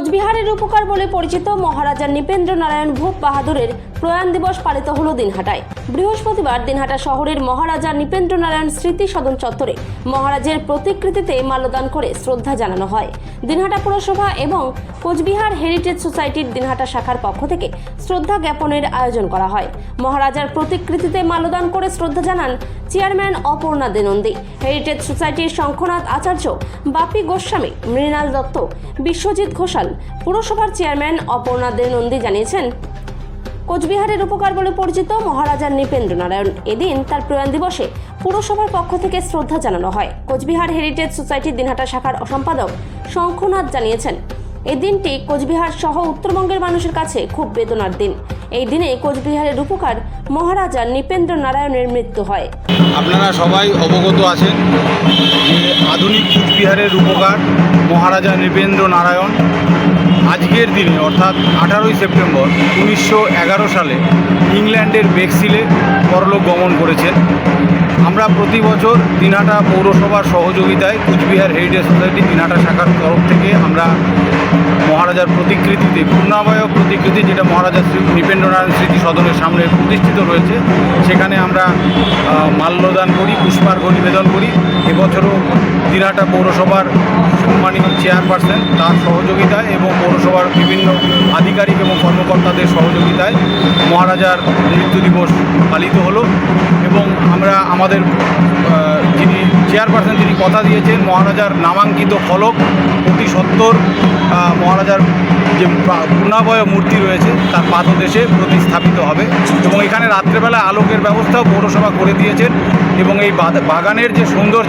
কোচবিহারের উপকার বলে পরিচিত মহারাজা নৃপেন্দ্র নারায়ণ ভূপ বাহাদুরের প্রয়াণ দিবস পালিত হল দিনহাটায়। বৃহস্পতিবার দিনহাটা শহরের মহারাজা নৃপেন্দ্র নারায়ণ স্মৃতি সদন চত্বরে মহারাজের প্রতিকৃতিতে মাল্যদান করে শ্রদ্ধা জানানো হয়। দিনহাটা পুরসভা এবং কোচবিহার হেরিটেজ সোসাইটির দিনহাটা শাখার পক্ষ থেকে শ্রদ্ধা জ্ঞাপনের আয়োজন করা হয়। মহারাজার প্রতিকৃতিতে মাল্যদান করে শ্রদ্ধা জানান চেয়ারম্যান অপর্ণা দেনন্দী হেরিটেজ সোসাইটির শঙ্খনাথ আচার্য বাপি গোস্বামী, মৃণাল দত্ত, বিশ্বজিৎ ঘোষাল, পুরসভার চেয়ারম্যান অপর্ণা দেনন্দী জানিয়েছেন, কোচবিহারের উপকার বলে পরিচিত মহারাজা নৃপেন্দ্র নারায়ণ। এদিন তার প্রয়াণ দিবসে পুরসভার পক্ষ থেকে শ্রদ্ধা জানানো হয়। কোচবিহার হেরিটেজ সোসাইটির দিনহাটা শাখার সম্পাদক শঙ্খনাথ জানিয়েছেন এই দিনটি কোচবিহার সহ উত্তরবঙ্গের মানুষের কাছে খুব বেদনার দিন। এই দিনে কোচবিহারের উপকার মহারাজা নৃপেন্দ্র নারায়ণের মৃত্যু হয়। আপনারা সবাই অবগত আছেন যে আধুনিক কোচবিহারের রূপকার মহারাজা নৃপেন্দ্র নারায়ণ আজকের দিনে, অর্থাৎ আঠারোই সেপ্টেম্বর উনিশশো এগারো সালে ইংল্যান্ডের বেক্সিলে পরলোক গমন করেছেন। আমরা প্রতি বছর দিনহাটা পৌরসভার সহযোগিতায় কুচবিহার হেরিটেজ সোসাইটি দিনহাটা শাখার তরফ থেকে আমরা মহারাজার প্রতিকৃতিতে পূর্ণাবয় প্রতিকৃতি যেটা মহারাজা শ্রী নৃপেন্দ্রনারায়ণ স্মৃতি সদনের সামনে প্রতিষ্ঠিত রয়েছে, সেখানে আমরা মাল্যদান করি পুষ্পার্ঘ নিবেদন করি। এবছরও দিনহাটা পৌরসভার সম্মানিত চেয়ারপারসন তার সহযোগিতায় এবং পৌরসভার বিভিন্ন আধিকারিক এবং কর্মকর্তাদের সহযোগিতায় মহারাজার মৃত্যু দিবস পালিত হলো এবং আমরা আমাদের যিনি চেয়ারপারসন, যিনি কথা দিয়েছেন, মহারাজার নামাঙ্কিত ফলক অতি সত্তর মহারাজার যে প্রা- পূর্ণাবয় মূর্তি রয়েছে, তার পাদদেশে প্রতিস্থাপিত হবে এবং এখানে রাত্রেবেলা আলোকের ব্যবস্থাও পৌরসভা করে দিয়েছেন এবং এই বাগানের যে সৌন্দর্য,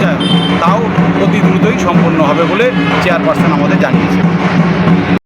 তাও অতি দ্রুতই সম্পন্ন হবে বলে চেয়ারপারসন আমাদের জানিয়েছেন।